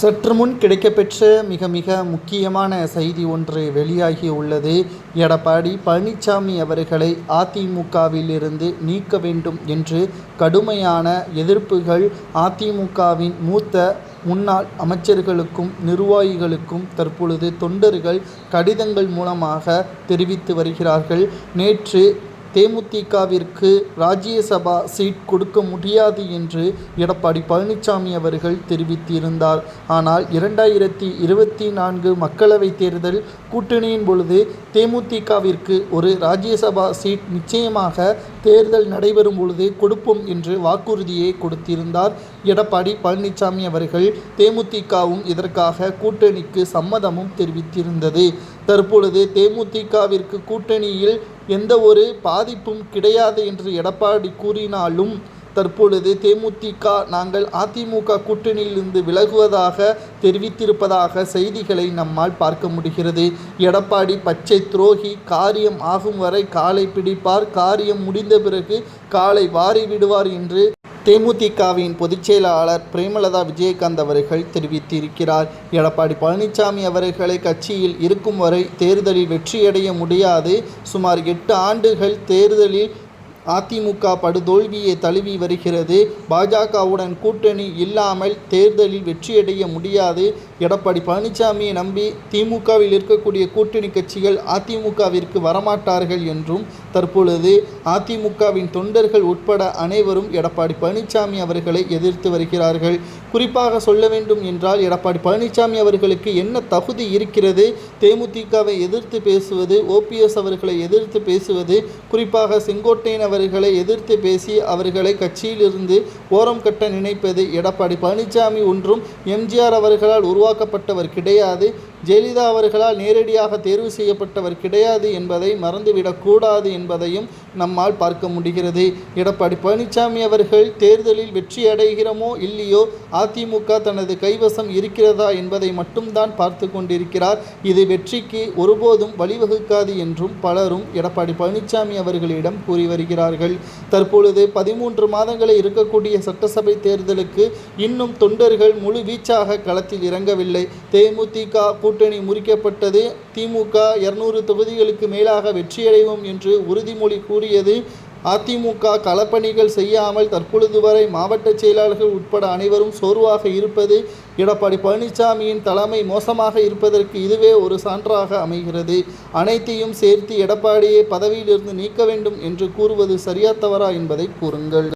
சற்று முன் கிடைக்கப்பெற்ற மிக மிக முக்கியமான செய்தி ஒன்று வெளியாகி உள்ளது. எடப்பாடி பழனிசாமி அவர்களை அதிமுகவில் இருந்து நீக்க வேண்டும் என்று கடுமையான எதிர்ப்புகள் அதிமுகவின் மூத்த முன்னாள் அமைச்சர்களுக்கும் நிர்வாகிகளுக்கும் தற்பொழுது தொண்டர்கள் கடிதங்கள் மூலமாக தெரிவித்து வருகிறார்கள். நேற்று தேமுதிகவிற்கு ராஜ்யசபா சீட் கொடுக்க முடியாது என்று எடப்பாடி பழனிசாமி அவர்கள் தெரிவித்திருந்தார். ஆனால் இரண்டாயிரத்தி இருபத்தி நான்கு மக்களவைத் தேர்தல் கூட்டணியின் பொழுது தேமுதிகவிற்கு ஒரு ராஜ்யசபா சீட் நிச்சயமாக தேர்தல் நடைபெறும் பொழுது கொடுப்போம் என்று வாக்குறுதியை கொடுத்திருந்தார் எடப்பாடி பழனிசாமி அவர்கள். தேமுதிகவும் இதற்காக கூட்டணிக்கு சம்மதமும் தெரிவித்திருந்தது. தற்பொழுது தேமுதிகவிற்கு கூட்டணியில் எந்த ஒரு பாதிப்பும் கிடையாது என்று எடப்பாடி கூறினாலும் தற்பொழுது தேமுதிக நாங்கள் அதிமுக கூட்டணியிலிருந்து விலகுவதாக தெரிவித்திருப்பதாக செய்திகளை நம்மால் பார்க்க முடிகிறது. எடப்பாடி பச்சை துரோகி காரியம் ஆகும் வரை காலை பிடிப்பார். காரியம் முடிந்த பிறகு காலை வாரி விடுவார் என்று தேமுதிகவின் பொதுச்செயலாளர் பிரேமலதா விஜயகாந்த் அவர்கள் தெரிவித்திருக்கிறார். எடப்பாடி பழனிசாமி அவர்களை கட்சியில் இருக்கும் வரை தேர்தலில் வெற்றியடைய முடியாது. சுமார் எட்டு ஆண்டுகள் தேர்தலில் அதிமுக படுதோல்வியை தழுவி வருகிறது. பாஜகவுடன் கூட்டணி இல்லாமல் தேர்தலில் வெற்றியடைய முடியாது. எடப்பாடி பழனிசாமியை நம்பி திமுகவில் இருக்கக்கூடிய கூட்டணி கட்சிகள் அதிமுகவிற்கு வரமாட்டார்கள் என்றும் தற்பொழுது அதிமுகவின் தொண்டர்கள் உட்பட அனைவரும் எடப்பாடி பழனிசாமி அவர்களை எதிர்த்து வருகிறார்கள். குறிப்பாக சொல்ல வேண்டும் என்றால் எடப்பாடி பழனிசாமி அவர்களுக்கு என்ன தகுதி இருக்கிறது? தேமுதிகவை எதிர்த்து பேசுவது ஓபிஎஸ் அவர்களை எதிர்த்து பேசுவது குறிப்பாக செங்கோட்டையன் அவர்களை எதிர்த்து பேசி அவர்களை கட்சியிலிருந்து ஓரம் கட்ட நினைப்பது எடப்பாடி பழனிசாமி ஒன்றும் எம்ஜிஆர் அவர்களால் உருவாக்கப்பட்டவர் கிடையாது. ஜெயலலிதா அவர்களால் நேரடியாக தேர்வு செய்யப்பட்டவர் கிடையாது என்பதை மறந்துவிடக்கூடாது என்பதையும் நம்மால் பார்க்க முடிகிறது. எடப்பாடி பழனிசாமி அவர்கள் தேர்தலில் வெற்றி அடைகிறோமோ இல்லையோ அதிமுக தனது கைவசம் இருக்கிறதா என்பதை மட்டும்தான் பார்த்து கொண்டிருக்கிறார். இது வெற்றிக்கு ஒருபோதும் வழிவகுக்காது என்றும் பலரும் எடப்பாடி பழனிசாமி அவர்களிடம் கூறி வருகிறார்கள். தற்பொழுது பதிமூன்று மாதங்களில் இருக்கக்கூடிய சட்டசபை தேர்தலுக்கு இன்னும் தொண்டர்கள் முழு வீச்சாக களத்தில் இறங்கவில்லை. தேமுதிக கூட்டணி முறிக்கப்பட்டது. திமுக இருநூறு தொகுதிகளுக்கு மேலாக வெற்றியடைவோம் என்று உறுதிமொழி கூறியது. அதிமுக களப்பணிகள் செய்யாமல் தற்பொழுது வரை மாவட்ட செயலாளர்கள் உட்பட அனைவரும் சோர்வாக இருப்பது எடப்பாடி பழனிசாமியின் தலைமை மோசமாக இருப்பதற்கு இதுவே ஒரு சான்றாக அமைகிறது. அனைத்தையும் சேர்த்து எடப்பாடியை பதவியிலிருந்து நீக்க வேண்டும் என்று கூறுவது சரியா தவறா என்பதை கூறுங்கள்.